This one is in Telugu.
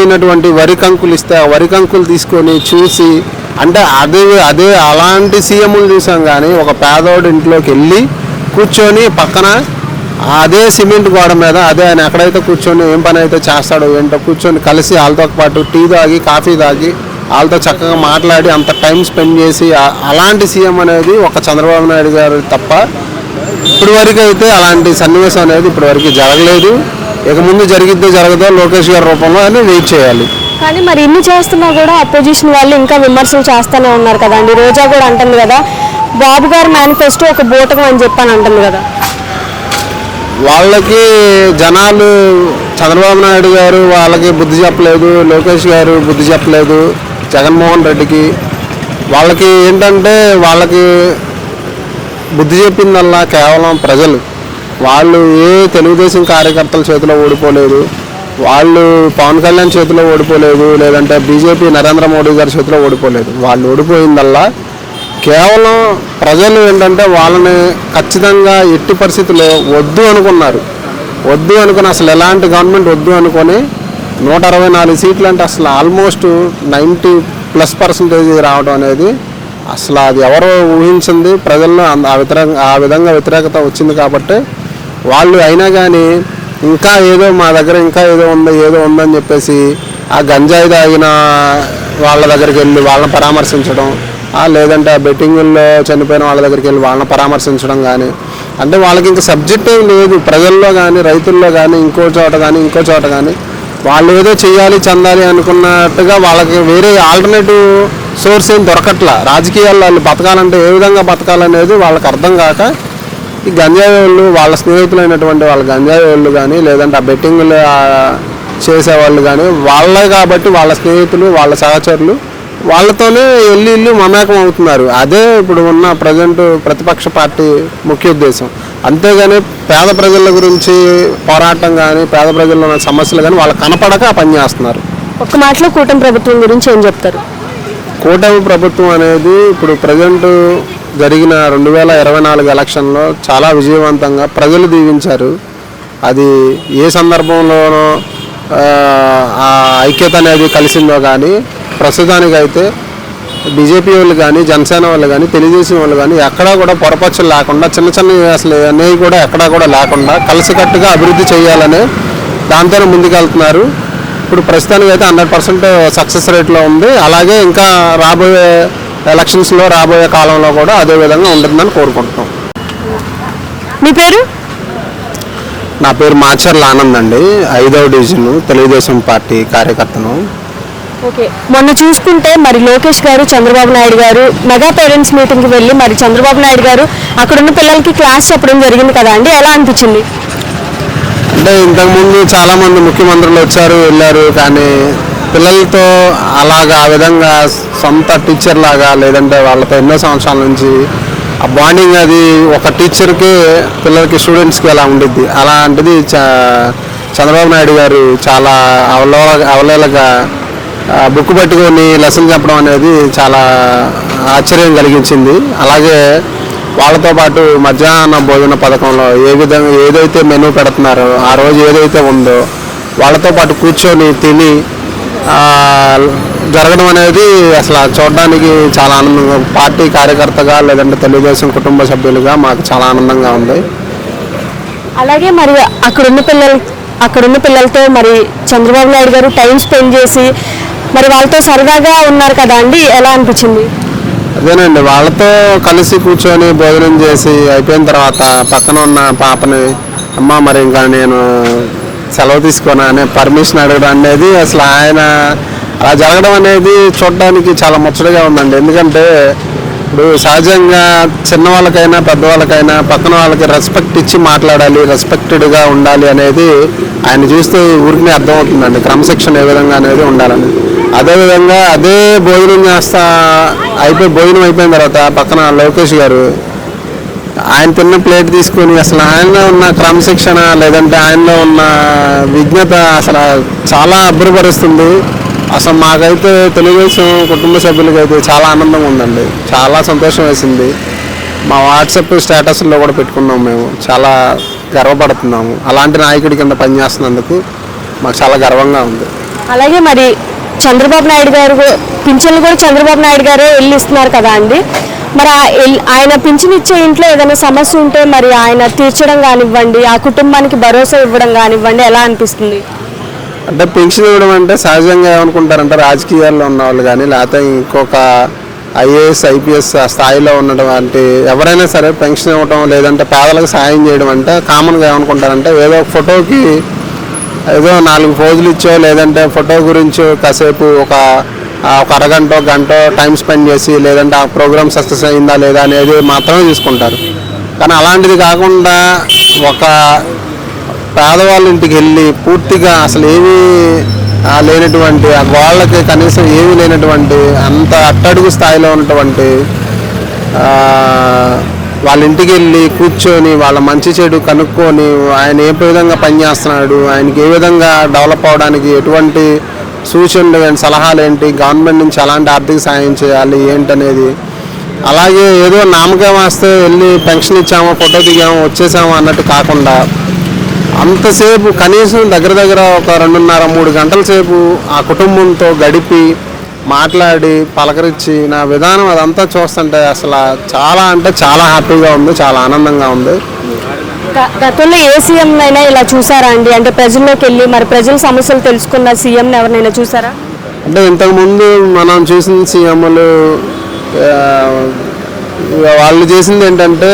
ఎండిపోయినటువంటి వరి కంకులు ఇస్తే ఆ వరి కంకులు తీసుకొని చూసి అంటే అదే అదే అలాంటి సీఎంలు చూసాం కానీ ఒక పేదోడి ఇంట్లోకి వెళ్ళి కూర్చొని పక్కన అదే సిమెంట్ గోడ మీద అదే ఆయన ఎక్కడైతే కూర్చొని ఏం పని అయితే చేస్తాడో ఏంటో కూర్చొని కలిసి వాళ్ళతో పాటు టీ తాగి కాఫీ తాగి వాళ్ళతో చక్కగా మాట్లాడి అంత టైం స్పెండ్ చేసి అలాంటి సీఎం అనేది ఒక చంద్రబాబు నాయుడు గారు తప్ప ఇప్పటివరకు అయితే అలాంటి సన్నివేశం అనేది ఇప్పటివరకు జరగలేదు. ఇక ముందు జరిగిద్దో జరగదో లోకేష్ గారి రూపంలో అని వెయిట్ చేయాలి. కానీ మరి ఇన్ని చేస్తున్నా కూడా అపోజిషన్ వాళ్ళు ఇంకా విమర్శలు చేస్తూనే ఉన్నారు కదండి రోజా కూడా అంటుంది కదా బాబు గారి మేనిఫెస్టో ఒక బూటకం అని చెప్పని అంటుంది కదా. వాళ్ళకి జనాలు చంద్రబాబు నాయుడు గారు వాళ్ళకి బుద్ధి చెప్పలేదు లోకేష్ గారు బుద్ధి చెప్పలేదు జగన్మోహన్ రెడ్డికి. వాళ్ళకి ఏంటంటే వాళ్ళకి బుద్ధి చెప్పిందల్లా కేవలం ప్రజలు. వాళ్ళు ఏ తెలుగుదేశం కార్యకర్తల చేతిలో ఓడిపోలేదు వాళ్ళు పవన్ కళ్యాణ్ చేతిలో ఓడిపోలేదు లేదంటే బీజేపీ నరేంద్ర మోడీ గారి చేతిలో ఓడిపోలేదు. వాళ్ళు ఓడిపోయిందల్లా కేవలం ప్రజలు ఏంటంటే వాళ్ళని ఖచ్చితంగా ఎట్టి పరిస్థితుల్లో వద్దు అనుకున్నారు. వద్దు అనుకుని అసలు ఎలాంటి గవర్నమెంట్ వద్దు అనుకొని నూట అరవై నాలుగు సీట్లు అంటే అసలు ఆల్మోస్ట్ నైంటీ ప్లస్ పర్సంటేజ్ రావడం అనేది అసలు అది ఎవరో ఊహించింది ప్రజల్లో అంద- ఆ వ్యతిరేక ఆ విధంగా వ్యతిరేకత వచ్చింది కాబట్టి వాళ్ళు అయినా కానీ ఇంకా ఏదో మా దగ్గర ఇంకా ఏదో ఉందో ఏదో ఉందని చెప్పేసి ఆ గంజాయి తాగిన వాళ్ళ దగ్గరికి వెళ్ళి వాళ్ళని పరామర్శించడం లేదంటే ఆ బెట్టింగుల్లో చనిపోయిన వాళ్ళ దగ్గరికి వెళ్ళి వాళ్ళని పరామర్శించడం కానీ అంటే వాళ్ళకి ఇంకా సబ్జెక్ట్ ఏం లేదు. ప్రజల్లో కానీ రైతుల్లో కానీ ఇంకో చోట కానీ ఇంకో చోట కానీ వాళ్ళు ఏదో చేయాలి చెందాలి అనుకున్నట్టుగా వాళ్ళకి వేరే ఆల్టర్నేటివ్ సోర్స్ ఏం దొరకట్లా. రాజకీయాల్లో వాళ్ళు బతకాలంటే ఏ విధంగా బతకాలనేది వాళ్ళకి అర్థం కాక ఈ గంజాయి వాళ్ళు వాళ్ళ స్నేహితులైనటువంటి వాళ్ళ గంజాయి వాళ్ళు కానీ లేదంటే ఆ బెట్టింగ్లు చేసేవాళ్ళు కానీ వాళ్ళే కాబట్టి వాళ్ళ స్నేహితులు వాళ్ళ సహచరులు వాళ్ళతోనే వెళ్ళి ఇల్లు మమేకం అవుతున్నారు. అదే ఇప్పుడు ఉన్న ప్రజెంట్ ప్రతిపక్ష పార్టీ ముఖ్య ఉద్దేశం. అంతేగాని పేద ప్రజల గురించి పోరాటం కానీ పేద ప్రజల్లో ఉన్న సమస్యలు కానీ వాళ్ళకి కనపడక ఆ పని చేస్తున్నారు. ఒక్క మాటలో కూటమి ప్రభుత్వం గురించి ఏం చెప్తారు? కూటమి ప్రభుత్వం అనేది ఇప్పుడు ప్రజెంట్ జరిగిన రెండు వేల ఇరవై నాలుగు ఎలక్షన్లో చాలా విజయవంతంగా ప్రజలు దీవించారు. అది ఏ సందర్భంలోనో ఆ, ఐక్యత అనేది కలిసిందో కానీ ప్రస్తుతానికైతే బీజేపీ వాళ్ళు కానీ జనసేన వాళ్ళు కానీ తెలుగుదేశం వాళ్ళు కానీ ఎక్కడా కూడా పొరపచ్చులు లేకుండా చిన్న చిన్న అసలు అనేవి కూడా ఎక్కడా కూడా లేకుండా కలిసికట్టుగా అభివృద్ధి చేయాలని దాంతోనే ముందుకెళ్తున్నారు. ఇప్పుడు ప్రస్తుతానికి అయితే హండ్రెడ్ పర్సెంట్ సక్సెస్ రేట్లో ఉంది. అలాగే ఇంకా రాబోయే ఎలక్షన్స్లో రాబోయే కాలంలో కూడా అదే విధంగా ఉంటుందని కోరుకుంటున్నాం. మీ పేరు? నా పేరు మాచర్ల ఆనంద్ అండి. ఐదవ డివిజన్ తెలుగుదేశం పార్టీ కార్యకర్తను. ఓకే. మొన్న చూసుకుంటే మరి లోకేష్ గారు చంద్రబాబు నాయుడు గారు మెగా పేరెంట్స్ మీటింగ్కి వెళ్ళి మరి చంద్రబాబు నాయుడు గారు అక్కడ ఉన్న పిల్లలకి క్లాస్ చెప్పడం జరిగింది కదా అండి. ఎలా అనిపించింది? అంటే ఇంతకుముందు చాలా మంది ముఖ్యమంత్రులు వచ్చారు వెళ్ళారు కానీ పిల్లలతో అలాగా ఆ విధంగా సొంత టీచర్ లాగా లేదంటే వాళ్ళతో ఎన్నో సంవత్సరాల నుంచి ఆ బాండింగ్ అది ఒక టీచర్కి పిల్లలకి స్టూడెంట్స్కి ఎలా ఉండిద్ది. అలాంటిది చ- చంద్రబాబు నాయుడు గారు చాలా అవలో అవలేలగా బుక్ పట్టుకొని లెసన్ చెప్పడం అనేది చాలా ఆశ్చర్యం కలిగించింది. అలాగే వాళ్ళతో పాటు మధ్యాహ్న భోజన పథకంలో ఏ విధంగా ఏదైతే మెనూ పెడుతున్నారో ఆ రోజు ఏదైతే ఉందో వాళ్ళతో పాటు కూర్చొని తిని జరగడం అనేది అసలు చూడడానికి చాలా ఆనందంగా పార్టీ కార్యకర్తగా లేదంటే తెలుగుదేశం కుటుంబ సభ్యులుగా మాకు చాలా ఆనందంగా ఉంది. అలాగే మరి అక్కడున్న పిల్లలు అక్కడున్న పిల్లలతో మరి చంద్రబాబు నాయుడు గారు టైం స్పెండ్ చేసి మరి వాళ్ళతో సరదాగా ఉన్నారు కదా అండి? ఎలా అనిపించింది? అదేనండి వాళ్ళతో కలిసి కూర్చొని భోజనం చేసి అయిపోయిన తర్వాత పక్కన ఉన్న పాపని అమ్మ మరి ఇంకా నేను సెలవు తీసుకోనా అనే పర్మిషన్ అడగడం అనేది అసలు ఆయన అలా జరగడం అనేది చూడడానికి చాలా ముచ్చటగా ఉందండి. ఎందుకంటే ఇప్పుడు సహజంగా చిన్నవాళ్ళకైనా పెద్దవాళ్ళకైనా పక్కన వాళ్ళకి రెస్పెక్ట్ ఇచ్చి మాట్లాడాలి రెస్పెక్టెడ్గా ఉండాలి అనేది ఆయన చూస్తే ఊరికి అర్థమవుతుందండి. క్రమశిక్షణ ఏ విధంగా అనేది ఉండాలని. అదేవిధంగా అదే భోజనం చేస్తా అయిపోయి భోజనం అయిపోయిన తర్వాత పక్కన లోకేష్ గారు ఆయన తిన్న ప్లేట్ తీసుకొని అసలు ఆయనలో ఉన్న క్రమశిక్షణ లేదంటే ఆయనలో ఉన్న విజ్ఞత అసలు చాలా అభ్రపరుస్తుంది అసలు మాకైతే తెలుగుదేశం కుటుంబ సభ్యులకైతే చాలా ఆనందంగా ఉందండి. చాలా సంతోషం వేసింది. మా వాట్సాప్ స్టేటస్లో కూడా పెట్టుకున్నాం మేము. చాలా గర్వపడుతున్నాము. అలాంటి నాయకుడి కింద పనిచేస్తున్నందుకు మాకు చాలా గర్వంగా ఉంది. అలాగే మరి చంద్రబాబు నాయుడు గారు పింఛన్లు కూడా చంద్రబాబు నాయుడు గారే వెళ్ళి ఇస్తున్నారు కదా అండి. మరి ఆ ఎల్- ఆయన పింఛనిచ్చే ఇంట్లో ఏదైనా సమస్య ఉంటే మరి ఆయన తీర్చడం కానివ్వండి ఆ కుటుంబానికి భరోసా ఇవ్వడం కానివ్వండి ఎలా అనిపిస్తుంది? అంటే పెన్షన్ ఇవ్వడం అంటే సహజంగా ఏమనుకుంటారంటే రాజకీయాల్లో ఉన్న వాళ్ళు కానీ లేకపోతే ఇంకొక ఐఏఎస్ ఐపీఎస్ ఆ స్థాయిలో ఉన్నటువంటి ఎవరైనా సరే పెన్షన్ ఇవ్వడం లేదంటే పేదలకు సాయం చేయడం అంటే కామన్గా ఏమనుకుంటారంటే ఏదో ఫోటోకి ఏదో నాలుగు ఫోజులు ఇచ్చో లేదంటే ఫోటో గురించి కాసేపు ఒక ఒక అరగంట గంట టైం స్పెండ్ చేసి లేదంటే ఆ ప్రోగ్రామ్ సక్సెస్ అయిందా లేదా అనేది మాత్రమే తీసుకుంటారు కానీ అలాంటిది కాకుండా ఒక పేదవాళ్ళ ఇంటికి వెళ్ళి పూర్తిగా అసలు ఏమీ లేనటువంటి ఆ గోళ్ళకి కనీసం ఏమీ లేనటువంటి అంత అట్టడుగు స్థాయిలో ఉన్నటువంటి వాళ్ళ ఇంటికి వెళ్ళి కూర్చొని వాళ్ళ మంచి చెడు కనుక్కొని ఆయన ఏ విధంగా పనిచేస్తున్నాడు ఆయనకి ఏ విధంగా డెవలప్ అవడానికి ఎటువంటి సూచనలు ఏంటి సలహాలు ఏంటి గవర్నమెంట్ నుంచి ఎలాంటి ఆర్థిక సాయం చేయాలి? ఏంటనేది? అలాగే ఏదో నామకం వస్తే వెళ్ళి పెన్షన్ ఇచ్చామో ఫోటో దిగామో వచ్చేసాము అన్నట్టు కాకుండా అంతసేపు కనీసం దగ్గర దగ్గర ఒక రెండున్నర మూడు గంటల సేపు ఆ కుటుంబంతో గడిపి మాట్లాడి పలకరించి నా విధానం అదంతా చూస్తుంటే అసలు చాలా అంటే చాలా హ్యాపీగా ఉంది చాలా ఆనందంగా ఉంది. గతంలో ఏ సీఎం అయినా ఇలా చూసారా అండి? అంటే ప్రజల్లోకి వెళ్ళి మరి ప్రజల సమస్యలు తెలుసుకున్న సీఎంని ఎవరినైనా చూసారా? అంటే ఇంతకుముందు మనం చూసిన సీఎంలు వాళ్ళు చేసింది ఏంటంటే